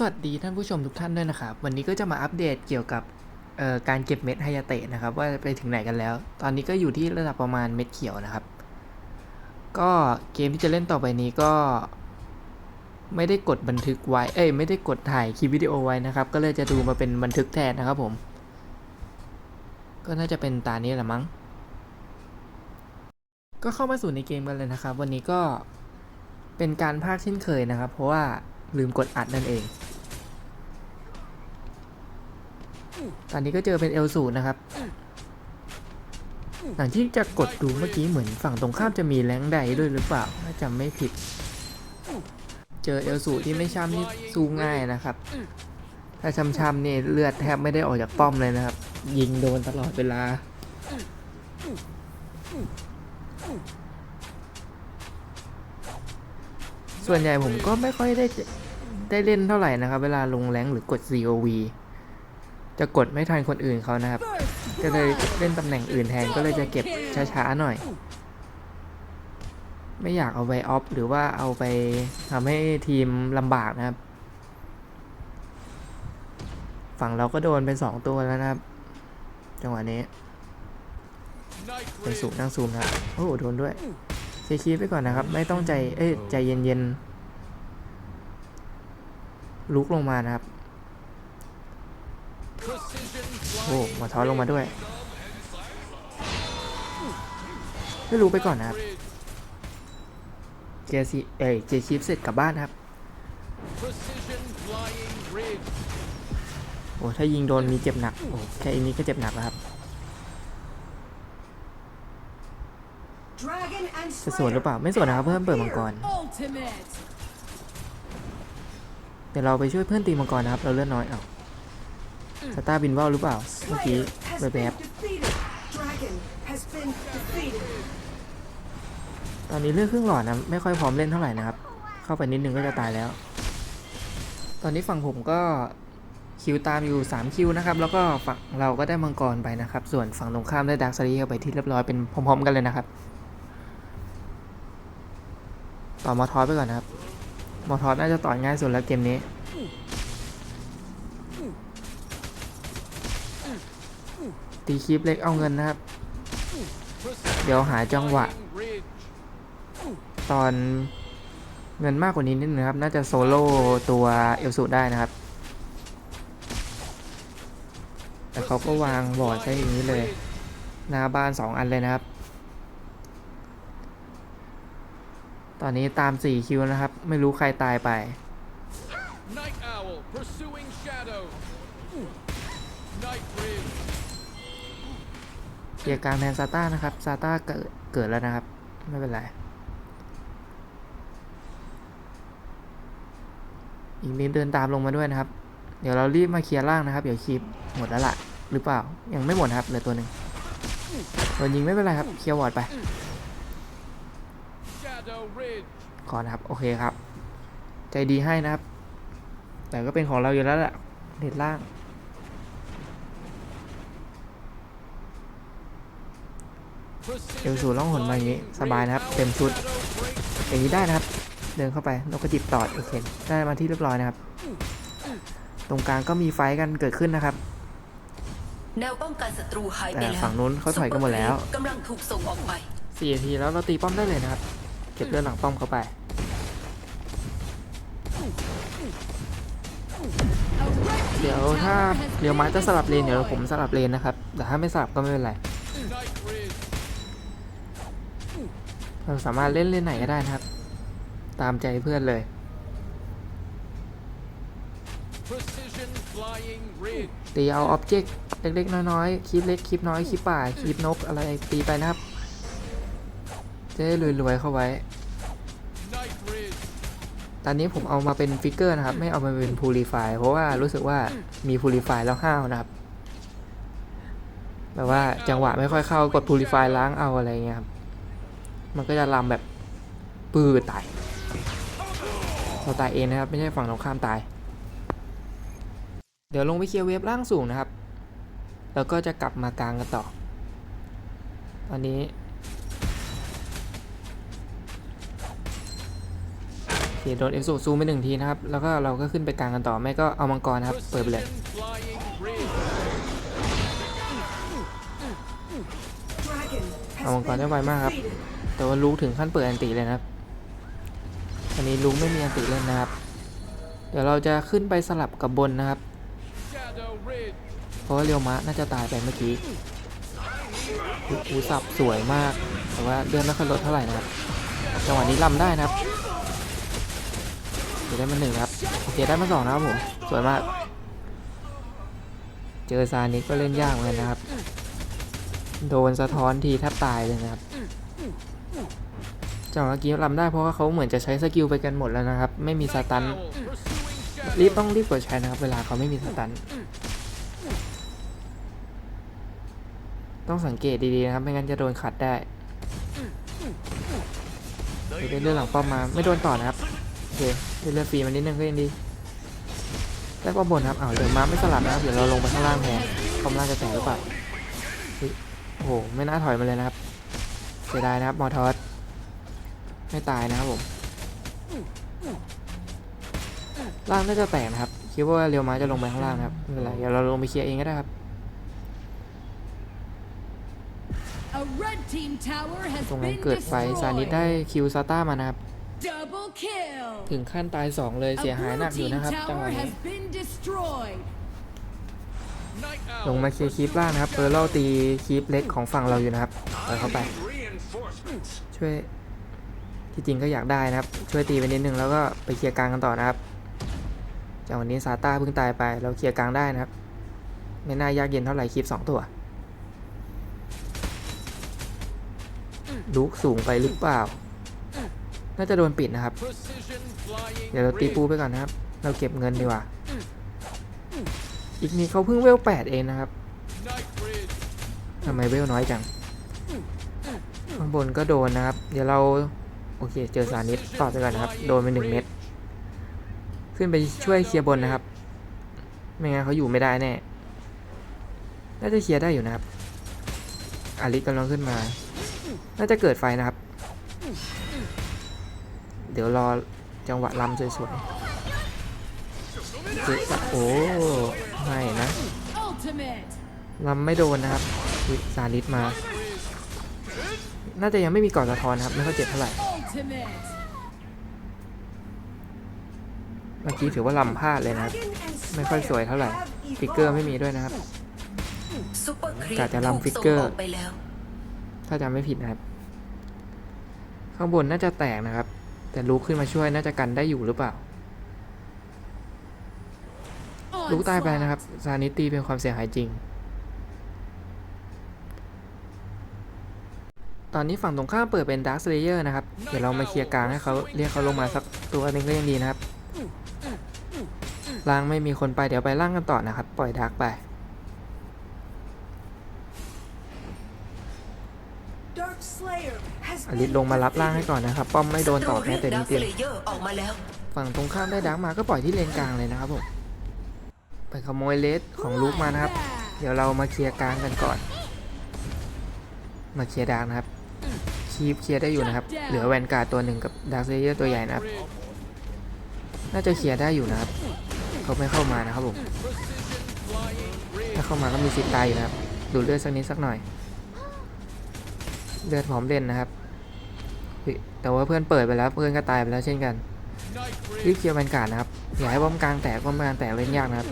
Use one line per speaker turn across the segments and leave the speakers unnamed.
สวัสดีท่านผู้ชมทุกท่านด้วยนะครับ วันนี้ก็จะมาอัปเดตเกี่ยวกับการเก็บเม็ดไฮยาเตะนะครับ ว่าไปถึงไหนกันแล้ว ตอนนี้ก็อยู่ที่ระดับประมาณเม็ดเขียวนะครับ ก็เกมที่จะเล่นต่อไปนี้ก็ ไม่ได้กดบันทึกไว้ เอ้ยไม่ได้กดถ่ายคลิปวิดีโอไว้นะครับ ก็เลยจะดูมาเป็นบันทึกแทนนะครับผม ก็น่าจะเป็นตานี้แหละมั้ง ก็เข้ามาสู่ในเกมกันเลยนะครับ วันนี้ก็เป็นการพากย์เช่นเคยนะครับ เพราะว่า ลืมกดอัดนั่นเอง ตอนนี้ก็เจอเป็นเอลสูนะครับหลังที่จะกดดูเมื่อกี้เหมือนฝั่งตรงข้ามจะมีแรงใดด้วยหรือเปล่าถ้าจำไม่ผิด เจอเอลสูที่ไม่ช้ำนี่สู้ง่ายนะครับ ถ้าช้ำๆนี่เลือดแทบไม่ได้ออกจากป้อมเลยนะครับ ยิงโดนตลอดเวลาส่วนใหญ่ผมก็ไม่ค่อยได้ ได้เล่นเท่าไหร่นะครับ เวลาลงแรงหรือกด COV จะกดไม่ทันคนอื่นเขานะครับ ก็เลยเล่นตำแหน่งอื่นแทนก็เลยจะเก็บช้าๆหน่อย ไม่อยากเอาไปออฟหรือว่าเอาไปทำให้ทีมลำบากนะครับ ฝั่งเราก็โดนเป็นสองตัวแล้วนะครับ จังหวะนี้เป็นสูงนั่งซูมนะโอ้โหโดนด้วยเซคีไปก่อนนะครับ ไม่ต้องใจเอ้ยใจเย็นๆ ลุกลงมานะครับโอ้มาท้อนลงมาด้วยไม่รู้ไปก่อนนะครับเจซีเอ้ยเจชีฟเสร็จกลับบ้านนะครับโอ้ถ้ายิงโดนมีเจ็บหนักโอ้แค่อันนี้ก็เจ็บหนักแล้วครับจะสวนหรือเปล่าไม่สวนนะครับเพื่อนเปิดมังกร
Ultimate.
เดี๋ยวเราไปช่วยเพื่อนตีมังกรนะครับ เราเลือดน้อยเอาสตาร์บินว่าวหรือเปล่า เมื่อกี้แบบ
been
บตอนนี้เลือดครึ่งหลอดนะไม่ค่อยพร้อมเล่นเท่าไหร่นะครับ เข้าไปนิดนึงก็จะตายแล้ว ตอนนี้ฝั่งผมก็คิวตามอยู่ 3 คิวนะครับ แล้วก็ฝั่งเราก็ได้มังกรไปนะครับ ส่วนฝั่งตรงข้ามได้ดักซารีเข้าไปที่เรียบร้อยเป็นพร้อมๆกันเลยนะครับ ต่อมอทอสไปก่อนนะครับ มอทอสน่าจะต่อยง่ายสุดแล้วเกมนี้ตีคลิปเล็กเอาเงินนะครับ เดี๋ยวหาจังหวะ ตอนเงินมากกว่านี้นิดนึงครับ น่าจะโซโล่ตัวเอลสูได้นะครับ แต่เขาก็วางบอร์ดใช้อย่างนี้เลย หน้าบ้าน 2 อันเลยนะครับ อนนี้ตาม 4 คิวนะครับ ไม่รู้ใครตายไป
Night Owl pursuing Shadow. Night Bridge.
เกียร์กลางแทนซาต้านะครับซาต้าเกิดเกิดแล้วนะครับ ไม่เป็นไร อีกนิดเดินตามลงมาด้วยนะครับ เดี๋ยวเรารีบมาเคลียร์ล่างนะครับ เดี๋ยวคลิปหมดแล้วล่ะ หรือเปล่า ยังไม่หมดครับเหลือตัวหนึ่งโดนยิงไม่เป็นไรครับ เคลียร์วอร์ดไป
Shadow Ridge.
ขอนะครับ โอเคครับ ใจดีให้นะครับ แต่ก็เป็นของเราอยู่แล้วแหละเด็ดล่าง เอลสูล่องหนมาอย่างนี้ สบายนะครับ เต็มชุดอย่างนี้ได้นะครับ เดินเข้าไปนกกระจิบตอดโอเคได้มาที่เรียบร้อยนะครับ ตรงกลางก็มีไฟท์กันเกิดขึ้นนะครับ
แนวป้องกันศัตรูหายไป
แต่
แล้ว
ฝั่งนู้นเขาถอยกันหมดแล้ว
กำลังถูกส่งออกไป
สี่นาทีแล้วเราตีป้อมได้เลยนะครับ เก็บเลือดหลังป้อมเข้าไป เดี๋ยวถ้าเดี๋ยวมาจะสลับเลนเดี๋ยวผมสลับเลนนะครับ แต่ถ้าไม่สลับก็ไม่เป็นไร
Night Bridge.
เราสามารถเล่นเล่นไหนก็ได้นะครับ ตามใจเพื่อนเลย
Precision Flying Ridge.
ตีเอาอ็อบเจกต์เล็กๆน้อยๆคลิปเล็กคลิปน้อยคลิปป่าคลิปนกอะไรตีไปนะครับจะได้รวยๆเข้าไว้
Night Bridge.
ตอนนี้ผมเอามาเป็นฟิกเกอร์นะครับ ไม่เอามาเป็นพูลิฟายเพราะว่ารู้สึกว่ามีพูลิฟายแล้วห้าวนะครับแบบว่าจังหวะไม่ค่อยเข้ากดพูลิฟายล้างเอาอะไรเงี้ยครับ มันก็จะลำแบบปื้อตายเราตายเองนะครับ ไม่ใช่ฝั่งตรงข้ามตาย เดี๋ยวลงไปเคลียร์เวฟล่างสูงนะครับ แล้วก็จะกลับมากลางกันต่อ ตอนนี้ โดนเอฟสูซูมไปหนึ่งทีนะครับ แล้วก็เราก็ขึ้นไปกลางกันต่อ ไม่ก็เอามังกรนะครับ เปิดไปเลยเอามังกรได้ไวมากครับ แต่ว่าลูกถึงขั้นเปิดอันติเลยนะครับอันนี้ลูกไม่มีอันติเล่นะครับ เดี๋ยวเราจะขึ้นไปสลับกับบนนะครับ เพราะว่าเรียวมะน่าจะตายไปเมื่อกี้อูสับสวยมาก แต่ว่าเลือดไม่ค่อยลดเท่าไหร่นะครับ จังหวะนี้ลำได้นะครับ เดี๋ยวได้มาหนึ่งครับโอเคได้มาสองนะครับผมสวยมาก เจอซานิกก็เล่นยากเหมือนกันนะครับ โดนสะท้อนทีแทบตายเลยนะครับจังหวะเมื่อกี้ลำได้เพราะว่าเขาเหมือนจะใช้สกิลไปกันหมดแล้วนะครับ ไม่มีสตันรีบต้องรีบกดใช้นะครับ เวลาเขาไม่มีสตันต้องสังเกตดีๆนะครับ ไม่งั้นจะโดนขัดได้เดี๋ยวได้เลื่อนหลังป้อมมา ไม่โดนต่อนะครับ เคได้เลื่อนฟรีมานิดนึงก็ยังดีแล้วก็บนครับอ้าวเดี๋ยวมาไม่สลับนะครับเดี๋ยวเราลงไปข้างล่างแทนป้อมล่างจะแตกหรือเปล่าเฮ้ยโอ้โหไม่น่าถอยมาเลยนะครับเสียดายนะครับมอทอสไม่ตายนะครับผมล่างน่าจะแตกนะครับคิดว่าเรียวมาจะลงไปข้างล่างนะครับไม่เป็นไรเดี๋ยวเราลงไปเคลียร์เองก็ได้ครับ
A red team tower has
ตรงนั้น
been
เกิดไฟซานิดได้
destroyed.
คิวซาต้ามานะครับ
Double kill.
ถึงขั้นตาย2เลยเสีย
A
หายหนัก
blue
อยู่
team
นะครับจังห
tower
วะนี้
has been destroyed.
Night
ลง
owl
มาเคลียร์คลิปล่างนะครับเปอร์เล่ตีคลิปเล็กของฝั่งเราอยู่นะครับปล่อยเข้าไป ช่วยที่จริงก็อยากได้นะครับ ช่วยตีไปนิดนึงแล้วก็ไปเคลียร์กลางกันต่อนะครับจังหวะนี้ซาต้าเพิ่งตายไป เราเคลียร์กลางได้นะครับ ไม่น่ายากเย็นเท่าไหร่คลิป2ตัวลุกสูงไปหรือเปล่า น่าจะโดนปิดนะครับ เดี๋ยวเราตีปูไปก่อนนะครับ เราเก็บเงินดีกว่า อีกนี้เขาเพิ่งเวลแปดเองนะครับทำไมเวลน้อยจัง ข้างบนก็โดนนะครับ เดี๋ยวเรา โอเค เจอสานิดต่อไปก่อนนะครับ โดนไปหนึ่งเม็ด ขึ้นไปช่วยเคลียร์บนนะครับ ไม่งั้นเขาอยู่ไม่ได้แน่ น่าจะเคลียร์ได้อยู่นะครับ อาริกำลังขึ้นมา น่าจะเกิดไฟนะครับ เดี๋ยวรอจังหวะลำสวยๆเจ๊โอ้ไม่นะลำไม่โดนนะครับซาลิสมา น่าจะยังไม่มีก่อนสะท้อนนะครับ ไม่ค่อยเจ็บเท่าไหร่ เมื่อกี้ถือว่าลำพลาดเลยนะครับ ไม่ค่อยสวยเท่าไหร่ ฟิกเกอร์ไม่มีด้วยนะครับกะจะรำฟิกเกอร์
ถ้า
จำไม่ผิดนะครับ ข้างบนน่าจะแตกนะครับ แต่ลุกขึ้นมาช่วยน่าจะกันได้อยู่หรือเปล่า ลุกตายไปนะครับ ซานิตีเป็นความเสียหายจริง ตอนนี้ฝั่งตรงข้ามเปิดเป็นดาร์ s สเลเยอร์นะครับ เดี๋ยวเรามาเคลียร์กลางให้เขาเรียกเขาลงมาสักตัวหนึงก็ยังดีนะครับ ล่างไม่มีคนไปเดี๋ยวไปล่างกันต่อนะครับ ปล่อยดาร์กไป อลิสลงมารับล่างให้ก่อนนะครับ ป้อมไม่โดนต่อแม้แต่นิดเดียว
เลเยอร์ออกมาแล้ว
ฝั่งตรงข้ามได้ดาร์กมาก็ปล่อยที่เลนกลางเลยนะครับผมไปขโมยเลสของลูกมานะครับ เดี๋ยวเรามาเคลียร์กลางกันก่อน มาเคลียร์ดาร์กนะครับคีบเคลียร์ได้อยู่นะครับ เหลือแวนการ์ดตัวหนึ่งกับดาร์ s เซเยอร์ตัวใหญ่นะครับ
Rid.
น่าจะเคลียร์ได้อยู่นะครับ เขาไม่เข้ามานะครับผม
Precision flying rid.
ถ้าเข้ามาก็มีสิทธิ์ตายอยู่นะครับ ดูดเลือดสักนิดสักหน่อย เลือดพร้อมเล่นนะครับเฮ้ย แต่ว่าเพื่อนเปิดไปแล้วเพื่อนก็ตายไปแล้วเช่นกันรีบเคลียร์แวนการ์ดนะครับอย่าให้ป้อมกลางแตกป้อมกลางแตกเล่นยากนะครับ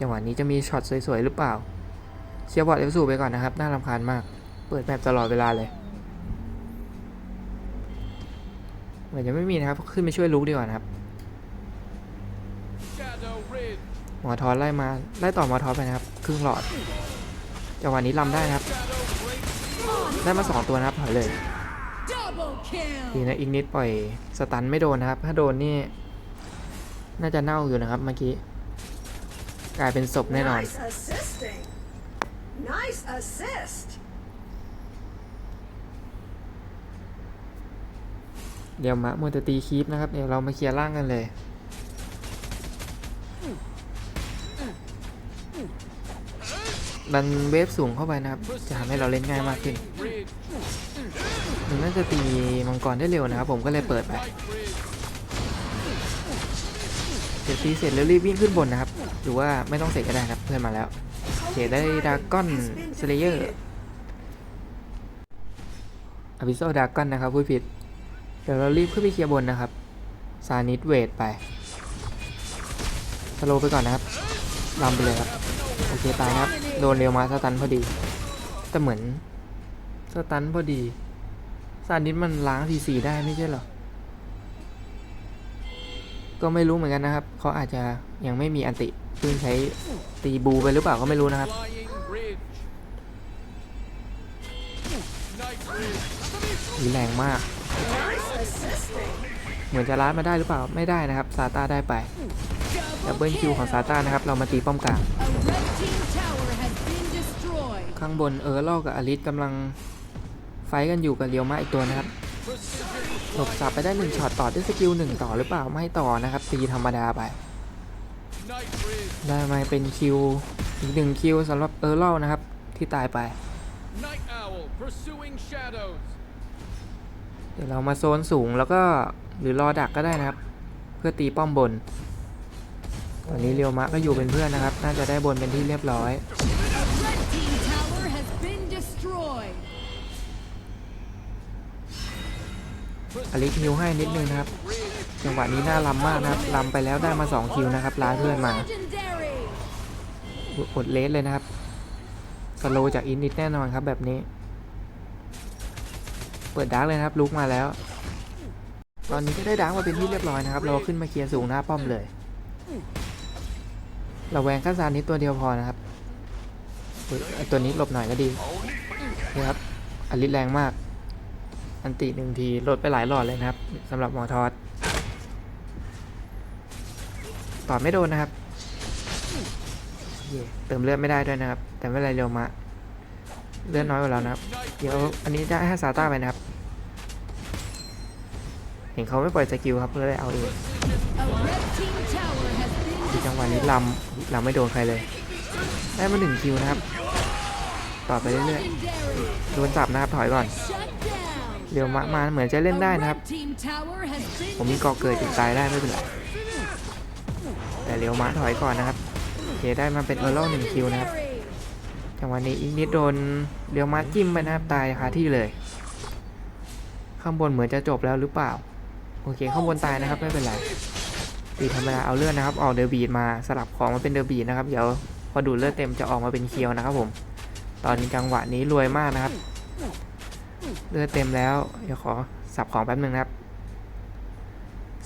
จังหวะนี้จะมีช็อตสวยๆหรือเปล่าเคลียร์บอร์ดเอฟสูไปก่อนนะครับน่ารำคาญมาก เปิดแมปตลอดเวลาเลยเหมือนจะไม่มีนะครับขึ้นไปช่วยลุกดีกว่านะครับหมอทอนไล่มาไล่ต่อหมอทอนไปนะครับ ครึ่งหลอดจังหวะนี้ลำได้นะครับ ได้มาสองตัวนะครับถอยเลย
Double
ดี
kill.
นะอีกนิดปล่อยสตันไม่โดนนะครับ ถ้าโดนนี่ น่าจะเน่าอยู่นะครับเมื่อกี้ กลายเป็นศพแน่นอน
Nice assisting. Nice assist.
เดี๋ยวมามัวแต่ตีคีปนะครับ เดี๋ยวเรามาเคลียร์ล่างกันเลย มันเวฟสูงเข้าไปนะครับ จะทำให้เราเล่นง่ายมากขึ้นมันน่าจะตีมังกรได้เร็วนะครับ ผมก็เลยเปิดไปเดี๋ยวตีเสร็จแล้วรีบวิ่งขึ้นบนนะครับ หรือว่าไม่ต้องเสร็จก็ได้ครับเพื่อนมาแล้วโอเคได้ดากอนสเลเยอร์อพิโซดากอนนะครับพูดผิด เดี๋ยวเรารีบขึ้นไปเคลียร์บนนะครับ ซานิดเวทไปสโลไปก่อนนะครับลำไปเลยครับ โอเคตายครับ โดนเรียวมาสตันพอดี แต่เหมือนสตันพอดีซานิดมันล้างทีซีได้ไม่ใช่หรอ ก็ไม่รู้เหมือนกันนะครับ เขาอาจจะยังไม่มีอันติเพิ่งใช้ตีบูไปหรือเปล่าก็ไม่รู้นะครับมีแรงมาก เหมือนจะลัดมาได้หรือเปล่า ไม่ได้นะครับ ซาต้าได้ไปดับเบิลคิวของซาต้านะครับ เรามาตีป้อมกลาง ข้างบนเออร์ลอกกับอลิสกำลังไฟกันอยู่กับเรียวมาอีกตัวนะครับหลบสับไปได้หนึ่งช็อตต่อด้วยสกิลหนึ่งต่อหรือเปล่าไม่ต่อนะครับตีธรรมดาไป ได้มาเป็นคิวอีกหนึ่งคิวสำหรับเออร์ลนะครับที่ตายไป เดี๋ยวเรามาโซนสูงแล้วก็หรือรอดักก็ได้นะครับ เพื่อตีป้อมบน ตอนนี้เรียวมะก็อยู่เป็นเพื่อนนะครับ น่าจะได้บนเป็นที่เรียบร้อย อลิสฮิวให้นิดนึงนะครับ จังหวะนี้น่าลำมากนะครับลำไปแล้วได้มา2คิวนะครับล้าเพื่อนมาอดเลสเลยนะครับสโลจากอินนิดแน่นอนครับแบบนี้ เปิดดาร์กเลยครับลุกมาแล้ว ตอนนี้ก็ได้ดาร์กมาเป็นที่เรียบร้อยนะครับ เราขึ้นมาเคลียร์สูงหน้าป้อมเลยเราแวงข้าซานนิดตัวเดียวพอนะครับตัวนี้หลบหน่อยก็ดีนี่ครับอลิแรงมาก อันติหนึ่งทีลดไปหลายหลอดเลยนะครับสำหรับหมอทอดต่อไม่โดนนะครับ เติมเลือดไม่ได้ด้วยนะครับ แต่ไม่ไรเร็วมาเลือดน้อยกว่าเรานะครับ เดี๋ยวอันนี้ได้ให้ซาต้าไปนะครับ เห็นเขาไม่ปล่อยสกิลครับเลยเอาเองที่จังหวะนี้ลำลำไม่โดนใครเลย ได้มาหนึ่งคิวนะครับ ต่อไปเรื่อยๆโดนจับนะครับถอยก่อน เร็วมากมาเหมือนจะเล่นได้นะครับ
A red team tower has been
ผมมีเกาะเกิดติดตายได้ไม่เป็นไรแต่เร็วมาถอยก่อนนะครับโอเคได้มาเป็นเออร์ลหนึ่งคิวนะครับ
legendary.
จังหวะนี้อีกนิดโดนเรียวมาจิ้มไปนะครับตายคาที่เลย ข้างบนเหมือนจะจบแล้วหรือเปล่า โอเคข้างบนตายนะครับไม่เป็นไรตีธรรมดาเอาเลือดนะครับ ออกเดอร์บีดมาสลับของมาเป็นเดอร์บีดนะครับเดี๋ยวพอดูดเลือดเต็มจะออกมาเป็นเคียวนะครับผม ตอนนี้จังหวะนี้รวยมากนะครับ เลือดเต็มแล้ว เดี๋ยวขอสับของแป๊บหนึ่งนะครับ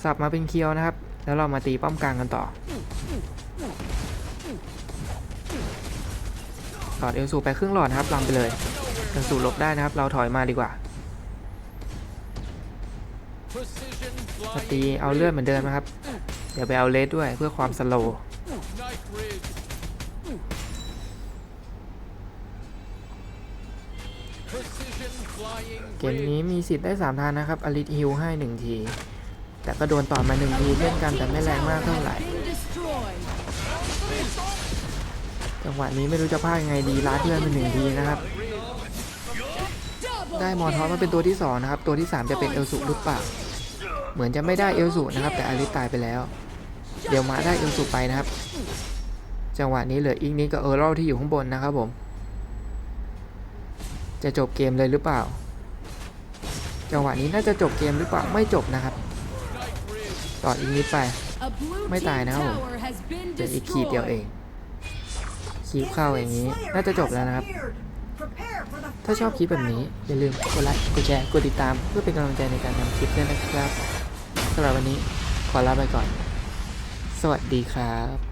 สับมาเป็นเคียวนะครับ แล้วเรามาตีป้อมกลางกันต่อหลอดเอลสูไปครึ่งหลอดนะครับลำไปเลยเอลสูลบได้นะครับ เราถอยมาดีกว่าตีเอาเลือดเหมือนเดิมนะครับ เดี๋ยวไปเอาเลสด้วยเพื่อความสโลว์ เกม
bridge.
นี้มีสิทธิ์ได้3ทางนะครับอลิทฮิลให้ 1 ที แต่ก็โดนต่อมา 1 ทีเช่นกันแต่ไม่แรงมากเท่าไหร่
Been destroyed.
จังหวะนี้ไม่รู้จะพลาดยังไงดีล้าเพื่อนเป็นหนึ่งทีนะครับ
Double
ได้มอทอสมาเป็นตัวที่ 2 นะครับ ตัวที่ 3 จะเป็นเอลสุหรือเปล่าเหมือนจะไม่ได้เอลสุนะครับ แต่อลิสตายไปแล้ว เดี๋ยวมาได้เอลสุไปนะครับ จังหวะนี้เหลืออีกนิดกับเออร์ลที่อยู่ข้างบนนะครับผมจะจบเกมเลยหรือเปล่า จังหวะนี้น่าจะจบเกมหรือเปล่าไม่จบนะครับ ต่ออีกนิดไป ไม่ตายนะครับผมเดี๋ยวอีกขีดเดียวเองคลิปเข้าอย่างนี้ น่าจะจบแล้วนะครับ ถ้าชอบคลิปแบบนี้ อย่าลืมกดไลค์กดแชร์กดติดตาม เพื่อเป็นกำลังใจในการทำคลิปด้วยนะครับสำหรับวันนี้ขอลาไปก่อน สวัสดีครับ